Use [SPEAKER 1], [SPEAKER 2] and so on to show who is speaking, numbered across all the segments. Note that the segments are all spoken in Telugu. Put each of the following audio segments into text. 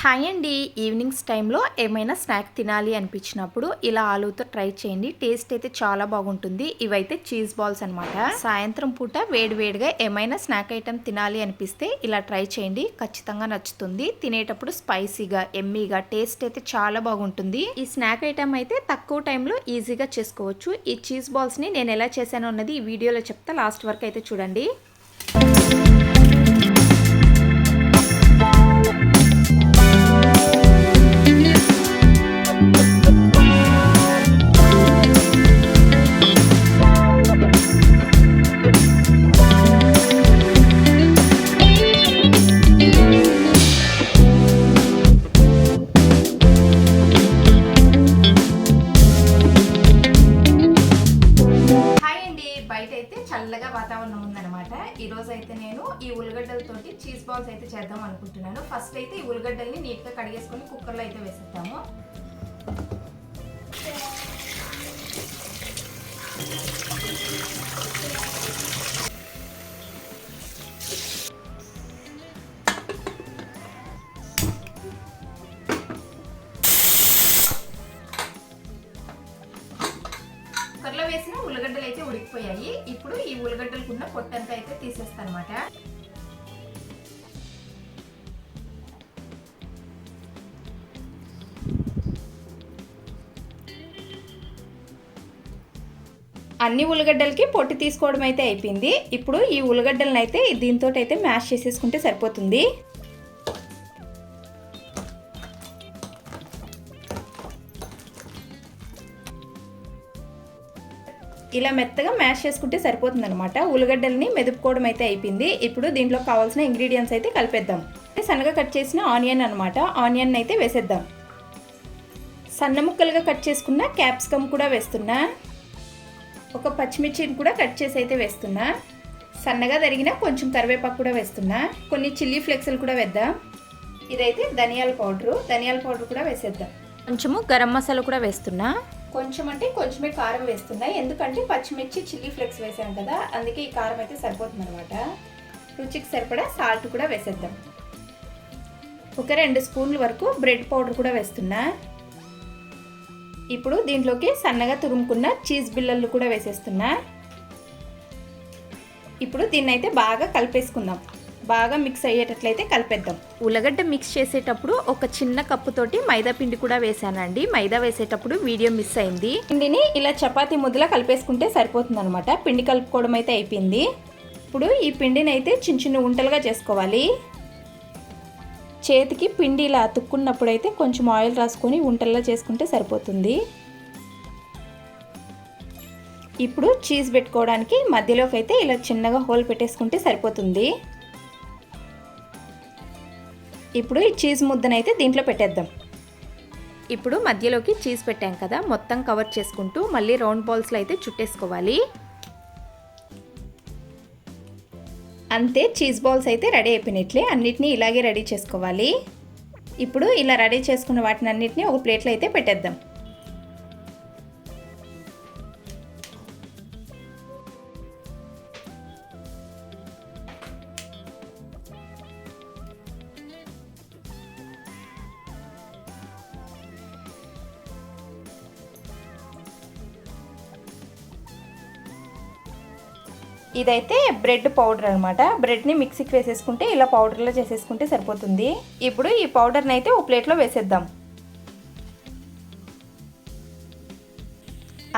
[SPEAKER 1] హాయ్ అండి. ఈవినింగ్స్ టైంలో ఏమైనా స్నాక్ తినాలి అనిపించినప్పుడు ఇలా ఆలూతో ట్రై చేయండి. టేస్ట్ అయితే చాలా బాగుంటుంది. ఇవైతే చీజ్ బాల్స్ అన్నమాట. సాయంత్రం పూట వేడివేడిగా ఏమైనా స్నాక్ ఐటెం తినాలి అనిపిస్తే ఇలా ట్రై చేయండి. ఖచ్చితంగా నచ్చుతుంది. తినేటప్పుడు స్పైసీగా ఎమ్మీగా టేస్ట్ అయితే చాలా బాగుంటుంది. ఈ స్నాక్ ఐటెం అయితే తక్కువ టైంలో ఈజీగా చేసుకోవచ్చు. ఈ చీజ్ బాల్స్ని నేను ఎలా చేశాను అన్నది ఈ వీడియోలో చెప్తా. లాస్ట్ వరకు అయితే చూడండి. వాతావరణం ఉందన్నమాట. ఈరోజు అయితే నేను ఈ ఉల్లిగడ్డలతోటి చీజ్ బాల్స్ అయితే చేద్దాం అనుకుంటున్నాను. ఫస్ట్ అయితే ఈ ఉల్లిగడ్డల్ని నీట్గా కడిగేసుకొని కుక్కర్లో అయితే వేసేద్దాము. అయ్యాయి ఇప్పుడు ఈ ఉల్లిగడ్డలకున్న పొట్టంతా అయితే తీసేస్తాను అనమాట అన్ని ఉల్లిగడ్డలకి పొట్టు తీసుకోవడం అయితే అయిపోయింది. ఇప్పుడు ఈ ఉల్లిగడ్డలను అయితే దీంతో అయితే మ్యాష్ చేసేసుకుంటే సరిపోతుంది. ఇలా మెత్తగా మ్యాష్ చేసుకుంటే సరిపోతుంది అనమాట ఉల్లిగడ్డలని మెదుపుకోవడం అయితే అయిపోయింది. ఇప్పుడు దీంట్లో కావాల్సిన ఇంగ్రీడియంట్స్ అయితే కలిపేద్దాం. సన్నగా కట్ చేసిన ఆనియన్ అనమాట ఆనియన్ అయితే వేసేద్దాం. సన్న ముక్కలుగా కట్ చేసుకున్న క్యాప్సికమ్ కూడా వేస్తున్నా. ఒక పచ్చిమిర్చిని కూడా కట్ చేసి అయితే వేస్తున్నా. సన్నగా తరిగిన కొంచెం కరివేపాకు కూడా వేస్తున్నా. కొన్ని చిల్లీ ఫ్లెక్స్లు కూడా వేద్దాం. ఇదైతే ధనియాల పౌడరు. ధనియాల పౌడర్ కూడా వేసేద్దాం. కొంచెము గరం మసాలా కూడా వేస్తున్నా. కొంచెం అంటే కొంచెమే కారం వేస్తున్నాయి. ఎందుకంటే పచ్చిమిర్చి చిల్లీ ఫ్లేక్స్ వేసాం కదా అందుకే ఈ కారం అయితే సరిపోతుంది అనమాట రుచికి సరిపడా సాల్ట్ కూడా వేసేద్దాం. ఒక రెండు స్పూన్ల వరకు బ్రెడ్ పౌడర్ కూడా వేస్తున్నా. ఇప్పుడు దీంట్లోకి సన్నగా తురుముకున్న చీజ్ బిల్లలు కూడా వేసేస్తున్నా. ఇప్పుడు దీన్ని అయితే బాగా కలిపేసుకుందాం. బాగా మిక్స్ అయ్యేటట్లయితే కలిపేద్దాం. ఉల్లగడ్డ మిక్స్ చేసేటప్పుడు ఒక చిన్న కప్పుతోటి మైదా పిండి కూడా వేసానండి. మైదా వేసేటప్పుడు వీడియో మిస్ అయింది. పిండిని ఇలా చపాతీ ముద్దలా కలిపేసుకుంటే సరిపోతుంది అనమాట పిండి కలుపుకోవడం అయితే అయిపోయింది. ఇప్పుడు ఈ పిండిని అయితే చిన్న చిన్న ఉంటలుగా చేసుకోవాలి. చేతికి పిండి ఇలా అతుక్కున్నప్పుడు అయితే కొంచెం ఆయిల్ రాసుకొని ఉంటల్లా చేసుకుంటే సరిపోతుంది. ఇప్పుడు చీజ్ పెట్టుకోవడానికి మధ్యలోకి అయితే ఇలా చిన్నగా హోల్ పెట్టేసుకుంటే సరిపోతుంది. ఇప్పుడు ఈ చీజ్ ముద్దనైతే దీంట్లో పెట్టేద్దాం. ఇప్పుడు మధ్యలోకి చీజ్ పెట్టాం కదా మొత్తం కవర్ చేసుకుంటూ మళ్ళీ రౌండ్ బాల్స్లో అయితే చుట్టేసుకోవాలి. అంతే చీజ్ బాల్స్ అయితే రెడీ అయిపోయినట్లే అన్నిటినీ ఇలాగే రెడీ చేసుకోవాలి. ఇప్పుడు ఇలా రెడీ చేసుకున్న వాటిని అన్నిటినీ ఒక ప్లేట్లో అయితే పెట్టేద్దాం. ఇదైతే బ్రెడ్ పౌడర్ అనమాట బ్రెడ్ని మిక్సీకి వేసేసుకుంటే ఇలా పౌడర్లో చేసేసుకుంటే సరిపోతుంది. ఇప్పుడు ఈ పౌడర్ని అయితే ఒక ప్లేట్లో వేసేద్దాం.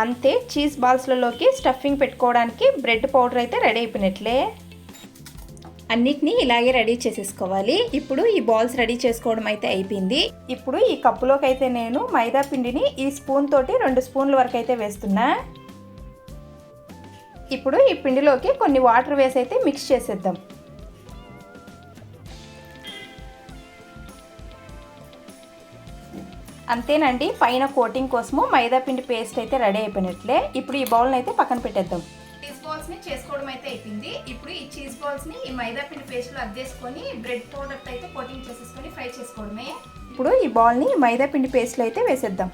[SPEAKER 1] అంతే చీజ్ బాల్స్లలోకి స్టఫింగ్ పెట్టుకోవడానికి బ్రెడ్ పౌడర్ అయితే రెడీ అయిపోయినట్లే. అన్నిటినీ ఇలాగే రెడీ చేసేసుకోవాలి. ఇప్పుడు ఈ బాల్స్ రెడీ చేసుకోవడం అయితే అయిపోయింది. ఇప్పుడు ఈ కప్పులోకి అయితే నేను మైదా పిండిని ఈ స్పూన్ తోటి రెండు స్పూన్ల వరకు అయితే వేస్తున్నా. ఇప్పుడు ఈ పిండిలోకి కొన్ని వాటర్ వేసి అయితే మిక్స్ చేసేద్దాం. అంతేనండి పైన కోటింగ్ కోసము మైదా పిండి పేస్ట్ అయితే రెడీ అయిపోయినట్లే. ఇప్పుడు ఈ బౌల్ని అయితే పక్కన పెట్టేద్దాం. చీజ్ బాల్స్ని చేసుకోవడం అయితే అయిపోయింది. ఇప్పుడు ఈ చీజ్ బాల్స్ని ఈ మైదా పిండి పేస్ట్లో అద్దేసుకొని బ్రెడ్ పౌడర్ అయితే కోటింగ్ చేసేసుకొని ఫ్రై చేసుకోవడమే. ఇప్పుడు ఈ బాల్ని మైదా పిండి పేస్ట్లో అయితే వేసేద్దాం.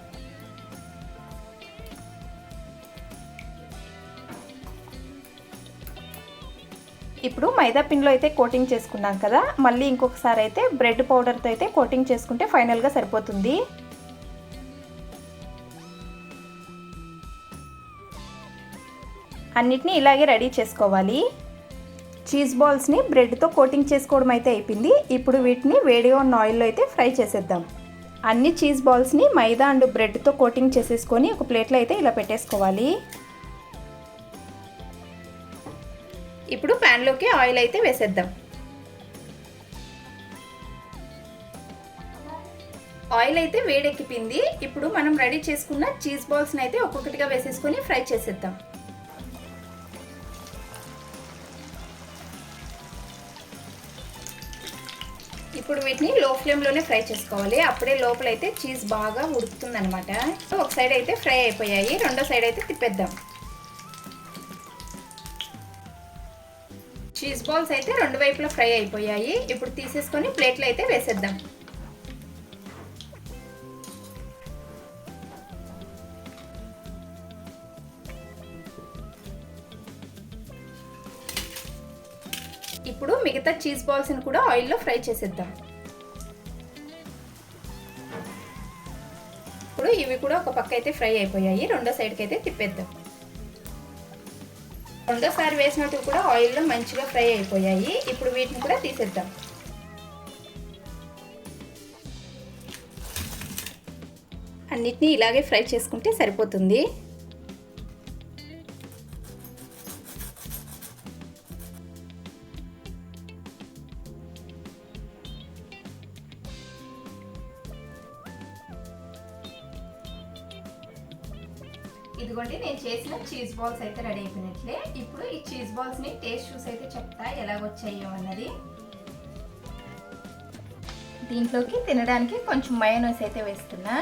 [SPEAKER 1] ఇప్పుడు మైదా పిండిలో అయితే కోటింగ్ చేసుకున్నాం కదా మళ్ళీ ఇంకొకసారి అయితే బ్రెడ్ పౌడర్తో అయితే కోటింగ్ చేసుకుంటే ఫైనల్గా సరిపోతుంది. అన్నిటినీ ఇలాగే రెడీ చేసుకోవాలి. చీజ్ బాల్స్ని బ్రెడ్తో కోటింగ్ చేసుకోవడం అయితే అయిపోయింది. ఇప్పుడు వీటిని వేడిగా ఉన్న ఆయిల్లో అయితే ఫ్రై చేసేద్దాం. అన్ని చీజ్ బాల్స్ని మైదా అండ్ బ్రెడ్తో కోటింగ్ చేసేసుకొని ఒక ప్లేట్లో అయితే ఇలా పెట్టేసుకోవాలి. ఇప్పుడు ప్యాన్లోకి ఆయిల్ అయితే వేసేద్దాం. ఆయిల్ అయితే వేడెక్కిపోయింది. ఇప్పుడు మనం రెడీ చేసుకున్న చీజ్ బాల్స్ని అయితే ఒక్కొక్కటిగా వేసేసుకొని ఫ్రై చేసేద్దాం. ఇప్పుడు వీటిని లో ఫ్లేమ్లోనే ఫ్రై చేసుకోవాలి. అప్పుడే లోపల అయితే చీజ్ బాగా ఉడుకుతుంది అనమాట ఒక సైడ్ అయితే ఫ్రై అయిపోయాయి. రెండో సైడ్ అయితే తిప్పేద్దాం. చీజ్ బాల్స్ అయితే రెండు వైపులా ఫ్రై అయిపోయాయి. ఇప్పుడు తీసేసుకొని ప్లేట్లు అయితే వేసేద్దాం. ఇప్పుడు మిగతా చీజ్ బాల్స్ని కూడా ఆయిల్లో ఫ్రై చేసేద్దాం. ఇప్పుడు ఇవి కూడా ఒక పక్క అయితే ఫ్రై అయిపోయాయి. రెండో సైడ్కి అయితే తిప్పేద్దాం. రెండోసారి వేసినట్టు కూడా ఆయిల్లో మంచిగా ఫ్రై అయిపోయాయి. ఇప్పుడు వీటిని కూడా తీసేద్దాం. అన్నిటినీ ఇలాగే ఫ్రై చేసుకుంటే సరిపోతుంది. ఇదిగోండి నేను చేసిన చీజ్ బాల్స్ అయితే రెడీ అయిపోయినట్లే. ఇప్పుడు ఈ చీజ్ బాల్స్ని టేస్ట్ చూసి అయితే చెప్తా ఎలా వచ్చాయో అన్నది. దీంట్లోకి తినడానికి కొంచెం మయోనైస్ అయితే వేస్తున్నా.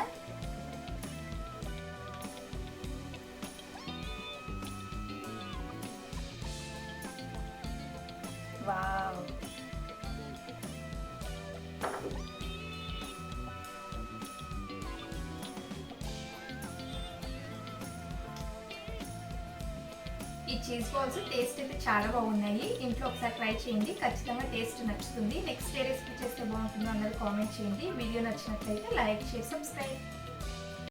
[SPEAKER 1] ఈ చీజ్ బాల్స్ టేస్ట్ అయితే చాలా బాగున్నాయి. ఇంట్లో ఒకసారి ట్రై చేయండి. ఖచ్చితంగా టేస్ట్ నచ్చుతుంది. నెక్స్ట్ ఏ రెసిపీ చేస్తే బాగుంటుందో అన్నది కామెంట్ చేయండి. వీడియో నచ్చినట్లయితే లైక్ చేసి సబ్స్క్రైబ్